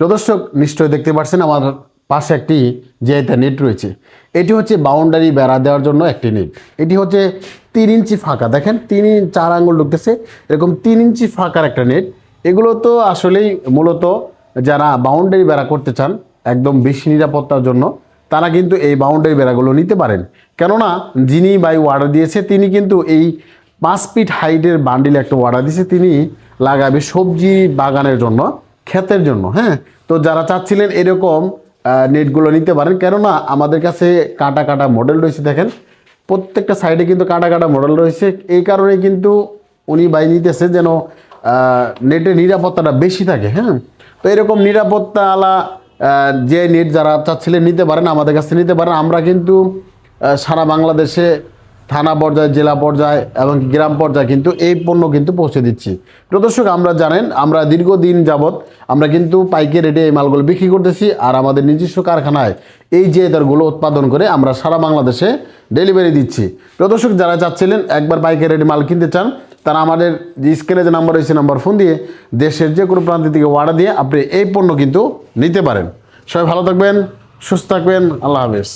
প্রদর্শক নিশ্চয়ই দেখতে পাচ্ছেন আমার পাশে একটি জিআইতে নেট রয়েছে। এটি হচ্ছে বাউন্ডারি বেড়া দেওয়ার জন্য একটি নেট। এটি হচ্ছে তিন ইঞ্চি ফাঁকা। দেখেন, তিন চার আঙুল ঢুকতেছে। এরকম তিন ইঞ্চি ফাঁকার একটা নেট। এগুলো তো আসলেই মূলত যারা বাউন্ডারি বেড়া করতে চান, একদম বেশি নিরাপত্তার জন্য, তারা কিন্তু এই বাউন্ডারি বেড়াগুলো নিতে পারেন। কেননা, যিনি বাই অর্ডার দিয়েছে, তিনি কিন্তু এই পাঁচ ফিট হাইটের বান্ডিল একটা অর্ডার দিয়েছে। তিনি লাগাবে সবজি বাগানের জন্য। ক্ষেতের জন্য হ্যাঁ? তো যারা চাচ্ছিলেন এরকম নেটগুলো নিতে পারেন। কেননা আমাদের কাছে কাটা কাটা মডেল রয়েছে, দেখেন। প্রত্যেকটা সাইডে কিন্তু কাটা কাটা মডেল রয়েছে। এই কারণে কিন্তু উনি বাই নিতেছে যেন নেটের নিরাপত্তাটা বেশি থাকে হ্যাঁ? তো এরকম নিরাপত্তা আলা যে নেট যারা চাচ্ছিলেন নিতে পারেন, আমাদের কাছে নিতে পারেন। আমরা কিন্তু সারা বাংলাদেশে থানা পর্যায়ে, জেলা পর্যায়ে এবং গ্রাম পর্যায়ে কিন্তু এই পণ্য কিন্তু পৌঁছে দিচ্ছি। প্রদর্শক আমরা জানেন, আমরা দীর্ঘদিন যাবৎ আমরা কিন্তু পাইকারি রেটে এই মালগুলো বিক্রি করতেছি আর আমাদের নিজস্ব কারখানায় এই যে দরগুলো উৎপাদন করে আমরা সারা বাংলাদেশে ডেলিভারি দিচ্ছি। প্রদর্শক যারা চাচ্ছিলেন একবার পাইকারি রেটে মাল কিনতে চান, তারা আমাদের স্ক্রিনে যে নাম্বার রয়েছে, নাম্বার ফোন দিয়ে দেশের যে কোনো প্রান্ত থেকে অর্ডার দিয়ে আপনি এই পণ্য কিন্তু নিতে পারেন। সবাই ভালো থাকবেন, সুস্থ থাকবেন, আল্লাহ হাফেজ।